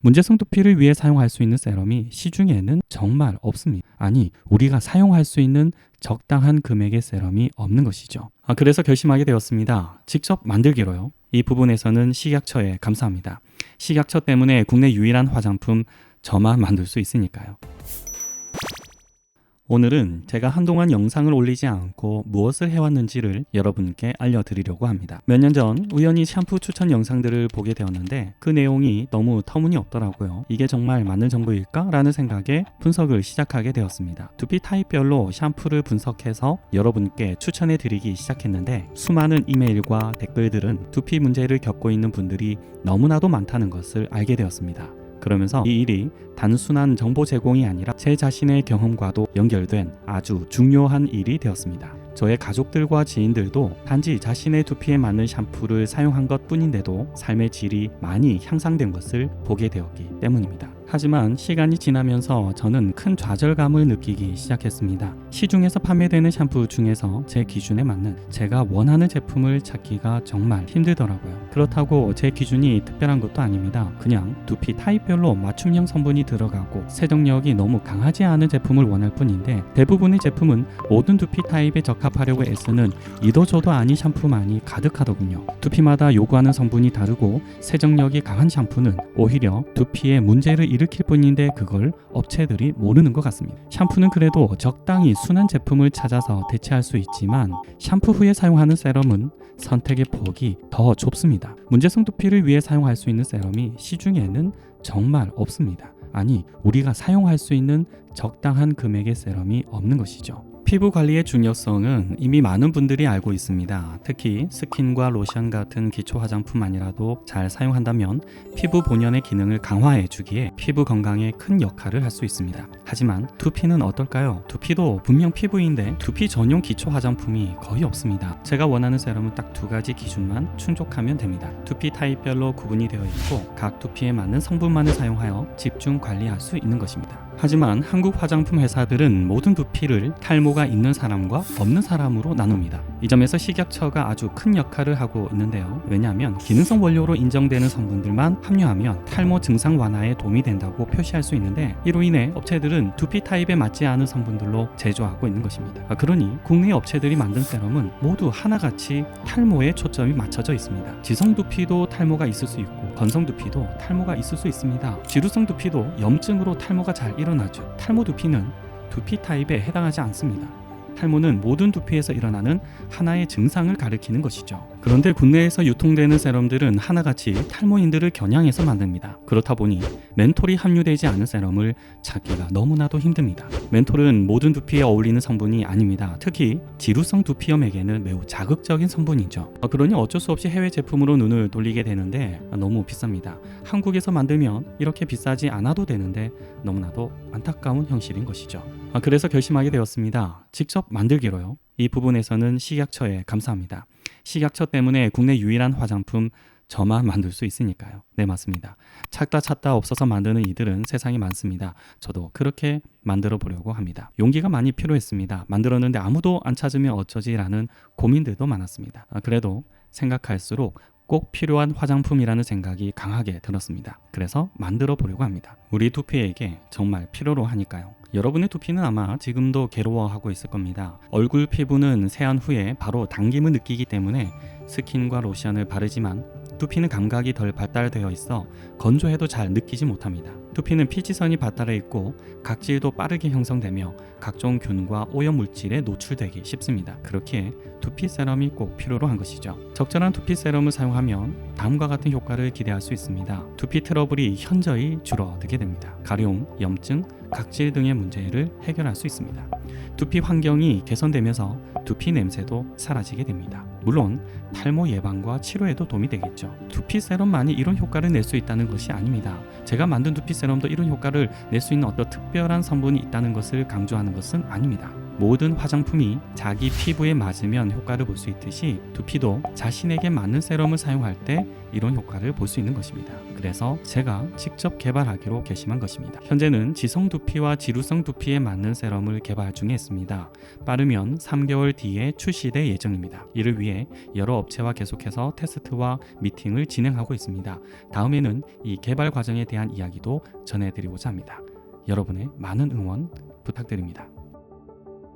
문제성 두피를 위해 사용할 수 있는 세럼이 시중에는 정말 없습니다. 아니, 우리가 사용할 수 있는 적당한 금액의 세럼이 없는 것이죠. 아, 그래서 결심하게 되었습니다. 직접 만들기로요. 이 부분에서는 식약처에 감사합니다. 식약처 때문에 국내 유일한 화장품 저만 만들 수 있으니까요. 오늘은 제가 한동안 영상을 올리지 않고 무엇을 해왔는지를 여러분께 알려드리려고 합니다. 몇 년 전 우연히 샴푸 추천 영상들을 보게 되었는데 그 내용이 너무 터무니없더라고요. 이게 정말 맞는 정보일까? 라는 생각에 분석을 시작하게 되었습니다. 두피 타입별로 샴푸를 분석해서 여러분께 추천해 드리기 시작했는데 수많은 이메일과 댓글들은 두피 문제를 겪고 있는 분들이 너무나도 많다는 것을 알게 되었습니다. 그러면서 이 일이 단순한 정보 제공이 아니라 제 자신의 경험과도 연결된 아주 중요한 일이 되었습니다. 저의 가족들과 지인들도 단지 자신의 두피에 맞는 샴푸를 사용한 것 뿐인데도 삶의 질이 많이 향상된 것을 보게 되었기 때문입니다. 하지만 시간이 지나면서 저는 큰 좌절감을 느끼기 시작했습니다. 시중에서 판매되는 샴푸 중에서 제 기준에 맞는 제가 원하는 제품을 찾기가 정말 힘들더라고요. 그렇다고 제 기준이 특별한 것도 아닙니다. 그냥 두피 타입별로 맞춤형 성분이 들어가고 세정력이 너무 강하지 않은 제품을 원할 뿐인데 대부분의 제품은 모든 두피 타입에 적합하려고 애쓰는 이도 저도 아닌 샴푸만이 가득하더군요. 두피마다 요구하는 성분이 다르고 세정력이 강한 샴푸는 오히려 두피에 문제를 일으킬 뿐인데 그걸 업체들이 모르는 것 같습니다. 샴푸는 그래도 적당히 순한 제품을 찾아서 대체할 수 있지만 샴푸 후에 사용하는 세럼은 선택의 폭이 더 좁습니다. 문제성 두피를 위해 사용할 수 있는 세럼이 시중에는 정말 없습니다. 아니, 우리가 사용할 수 있는 적당한 금액의 세럼이 없는 것이죠. 피부 관리의 중요성은 이미 많은 분들이 알고 있습니다. 특히 스킨과 로션 같은 기초 화장품만이라도 잘 사용한다면 피부 본연의 기능을 강화해 주기에 피부 건강에 큰 역할을 할 수 있습니다. 하지만 두피는 어떨까요? 두피도 분명 피부인데 두피 전용 기초 화장품이 거의 없습니다. 제가 원하는 세럼은 딱 두 가지 기준만 충족하면 됩니다. 두피 타입별로 구분이 되어 있고 각 두피에 맞는 성분만을 사용하여 집중 관리할 수 있는 것입니다. 하지만 한국 화장품 회사들은 모든 두피를 탈모가 있는 사람과 없는 사람으로 나눕니다. 이 점에서 식약처가 아주 큰 역할을 하고 있는데요. 왜냐하면 기능성 원료로 인정되는 성분들만 함유하면 탈모 증상 완화에 도움이 된다고 표시할 수 있는데 이로 인해 업체들은 두피 타입에 맞지 않은 성분들로 제조하고 있는 것입니다. 아, 그러니 국내 업체들이 만든 세럼은 모두 하나같이 탈모에 초점이 맞춰져 있습니다. 지성 두피도 탈모가 있을 수 있고 건성 두피도 탈모가 있을 수 있습니다. 지루성 두피도 염증으로 탈모가 잘 일어나죠. 탈모 두피는 두피 타입에 해당하지 않습니다. 탈모는 모든 두피에서 일어나는 하나의 증상을 가리키는 것이죠. 그런데 국내에서 유통되는 세럼들은 하나같이 탈모인들을 겨냥해서 만듭니다. 그렇다 보니 멘톨이 함유되지 않은 세럼을 찾기가 너무나도 힘듭니다. 멘톨은 모든 두피에 어울리는 성분이 아닙니다. 특히 지루성 두피염에게는 매우 자극적인 성분이죠. 어, 그러니 어쩔 수 없이 해외 제품으로 눈을 돌리게 되는데 너무 비쌉니다. 한국에서 만들면 이렇게 비싸지 않아도 되는데 너무나도 안타까운 현실인 것이죠. 아, 그래서 결심하게 되었습니다. 직접 만들기로요. 이 부분에서는 식약처에 감사합니다. 식약처 때문에 국내 유일한 화장품 저만 만들 수 있으니까요. 네, 맞습니다. 찾다 찾다 없어서 만드는 이들은 세상에 많습니다. 저도 그렇게 만들어 보려고 합니다. 용기가 많이 필요했습니다. 만들었는데 아무도 안 찾으면 어쩌지라는 고민들도 많았습니다. 아, 그래도 생각할수록 꼭 필요한 화장품이라는 생각이 강하게 들었습니다. 그래서 만들어 보려고 합니다. 우리 두피에게 정말 필요로 하니까요. 여러분의 두피는 아마 지금도 괴로워하고 있을 겁니다. 얼굴 피부는 세안 후에 바로 당김을 느끼기 때문에 스킨과 로션을 바르지만 두피는 감각이 덜 발달되어 있어 건조해도 잘 느끼지 못합니다. 두피는 피지선이 발달해 있고 각질도 빠르게 형성되며 각종 균과 오염 물질에 노출되기 쉽습니다. 그렇기에 두피 세럼이 꼭 필요로 한 것이죠. 적절한 두피 세럼을 사용하면 다음과 같은 효과를 기대할 수 있습니다. 두피 트러블이 현저히 줄어들게 됩니다. 가려움, 염증, 각질 등의 문제를 해결할 수 있습니다. 두피 환경이 개선되면서 두피 냄새도 사라지게 됩니다. 물론 탈모 예방과 치료에도 도움이 되겠죠. 두피 세럼만이 이런 효과를 낼 수 있다는 것이 아닙니다. 제가 만든 두피 세럼도 이런 효과를 낼 수 있는 어떤 특별한 성분이 있다는 것을 강조하는 것은 아닙니다. 모든 화장품이 자기 피부에 맞으면 효과를 볼 수 있듯이 두피도 자신에게 맞는 세럼을 사용할 때 이런 효과를 볼 수 있는 것입니다. 그래서 제가 직접 개발하기로 결심한 것입니다. 현재는 지성 두피와 지루성 두피에 맞는 세럼을 개발 중에 있습니다. 빠르면 3개월 뒤에 출시될 예정입니다. 이를 위해 여러 업체와 계속해서 테스트와 미팅을 진행하고 있습니다. 다음에는 이 개발 과정에 대한 이야기도 전해드리고자 합니다. 여러분의 많은 응원 부탁드립니다.